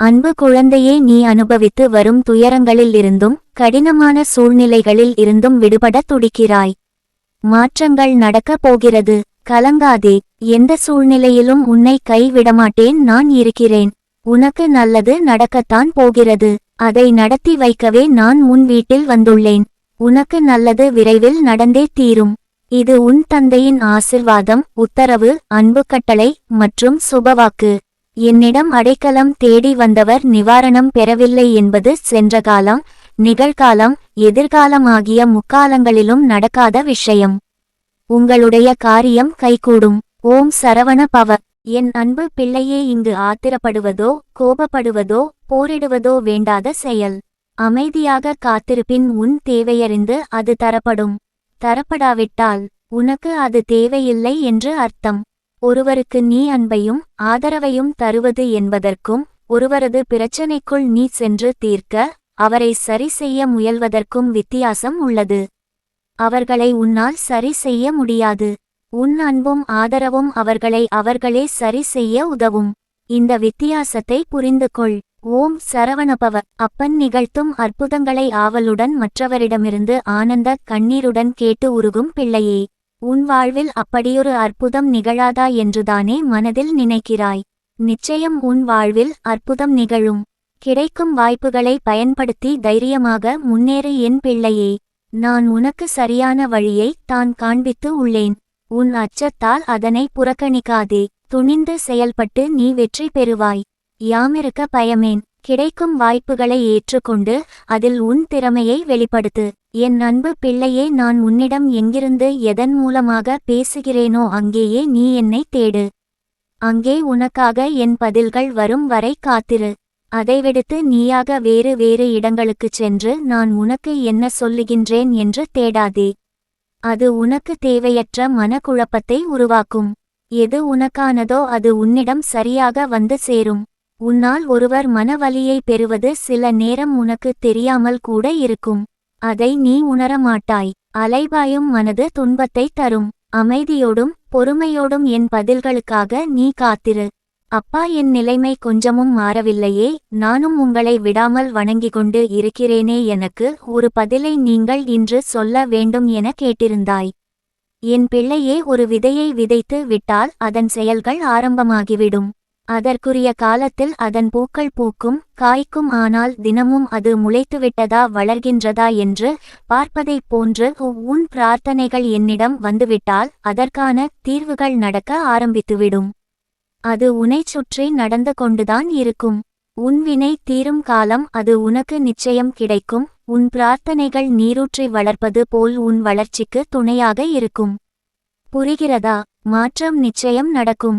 அன்பு குழந்தையே நீ அனுபவித்து வரும் துயரங்களில் இருந்தும் கடினமான சூழ்நிலைகளில் இருந்தும் விடுபட துடிக்கிறாய். மாற்றங்கள் நடக்கப் போகிறது. கலங்காதே. எந்த சூழ்நிலையிலும் உன்னை கைவிடமாட்டேன் நான் இருக்கிறேன். உனக்கு நல்லது நடக்கத்தான் போகிறது. அதை நடத்தி வைக்கவே நான் உன் வீட்டில் வந்துள்ளேன். உனக்கு நல்லது விரைவில் நடந்தே தீரும். இது உன் தந்தையின் ஆசிர்வாதம் உத்தரவு அன்பு கட்டளை மற்றும் சுபவாக்கு. என்னிடம் அடைக்கலம் தேடி வந்தவர் நிவாரணம் பெறவில்லை என்பது சென்ற காலம் நிகழ்காலம் எதிர்காலம் ஆகிய முக்காலங்களிலும் நடக்காத விஷயம். உங்களுடைய காரியம் கைகூடும். ஓம் சரவண பவ. என் அன்பு பிள்ளையே இங்கு ஆத்திரப்படுவதோ கோபப்படுவதோ போரிடுவதோ வேண்டாத செயல். அமைதியாக காத்திருப்பின் உன் தேவையறிந்து அது தரப்படும். தரப்படாவிட்டால் உனக்கு அது தேவையில்லை என்று அர்த்தம். ஒருவருக்கு நீ அன்பையும் ஆதரவையும் தருவது என்பதற்கும் ஒருவரது பிரச்சனைக்குள் நீ சென்று தீர்க்க அவரை சரி செய்ய முயல்வதற்கும் வித்தியாசம் உள்ளது. அவர்களை உன்னால் சரி செய்ய முடியாது. உன் அன்பும் ஆதரவும் அவர்களை அவர்களே சரி செய்ய உதவும். இந்த வித்தியாசத்தை புரிந்து கொள் ஓம் சரவணபவ. அப்பன் நிகழ்த்தும் அற்புதங்களை ஆவலுடன் மற்றவரிடமிருந்து ஆனந்த கண்ணீருடன் கேட்டு உருகும் பிள்ளையே. உன் வாழ்வில் அப்படியொரு அற்புதம் நிகழாதா என்றுதானே மனதில் நினைக்கிறாய். நிச்சயம் உன் வாழ்வில் அற்புதம் நிகழும். கிடைக்கும் வாய்ப்புகளை பயன்படுத்தி தைரியமாக முன்னேறு என் பிள்ளையே. நான் உனக்கு சரியான வழியை தான் காண்பித்து உள்ளேன். உன் அச்சத்தால் அதனை புறக்கணிக்காதே. துணிந்து செயல்பட்டு நீ வெற்றி பெறுவாய். யாமிருக்க பயமேன். கிடைக்கும் வாய்ப்புகளை ஏற்றுக்கொண்டு அதில் உன் திறமையை வெளிப்படுத்து. என் அன்பு பிள்ளையே நான் உன்னிடம் எங்கிருந்து எதன் மூலமாக பேசுகிறேனோ அங்கேயே நீ என்னை தேடு. அங்கே உனக்காக என் பதில்கள் வரும் வரை காத்திரு. அதைவிடுத்து நீயாக வேறு வேறு இடங்களுக்குச் சென்று நான் உனக்கு என்ன சொல்லுகின்றேன் என்று தேடாதே. அது உனக்கு தேவையற்ற மனக்குழப்பத்தை உருவாக்கும். எது உனக்கானதோ அது உன்னிடம் சரியாக வந்து சேரும். உன்னால் ஒருவர் மனவலியை பெறுவது சில நேரம் உனக்கு தெரியாமல் கூட இருக்கும். அதை நீ உணரமாட்டாய். அலைபாயும் மனது துன்பத்தை தரும். அமைதியோடும் பொறுமையோடும் என் பதில்களுக்காக நீ காத்திரு. அப்பா என் நிலைமை கொஞ்சமும் மாறவில்லையே. நானும் உங்களை விடாமல் வணங்கிக் கொண்டு இருக்கிறேனே எனக்கு ஒரு பதிலை நீங்கள் இன்று சொல்ல வேண்டும் என கேட்டிருந்தாய். என் பிள்ளையே ஒரு விதையை விதைத்து விட்டால் அதன் செயல்கள் ஆரம்பமாகிவிடும். அதற்குரிய காலத்தில் அதன் பூக்கள் பூக்கும் காய்க்கும் ஆனால் தினமும் அது முளைத்துவிட்டதா வளர்கின்றதா என்று பார்ப்பதைப் போன்று உன் பிரார்த்தனைகள் என்னிடம் வந்துவிட்டால் அதற்கான தீர்வுகள் நடக்க ஆரம்பித்துவிடும். அது உனைச் சுற்றி நடந்து கொண்டுதான் இருக்கும். உன் வினை தீரும் காலம் அது உனக்கு நிச்சயம் கிடைக்கும். உன் பிரார்த்தனைகள் நீரூற்றி வளர்ப்பது போல் உன் வளர்ச்சிக்கு துணையாக இருக்கும். புரிகிறதா? மாற்றம் நிச்சயம் நடக்கும்.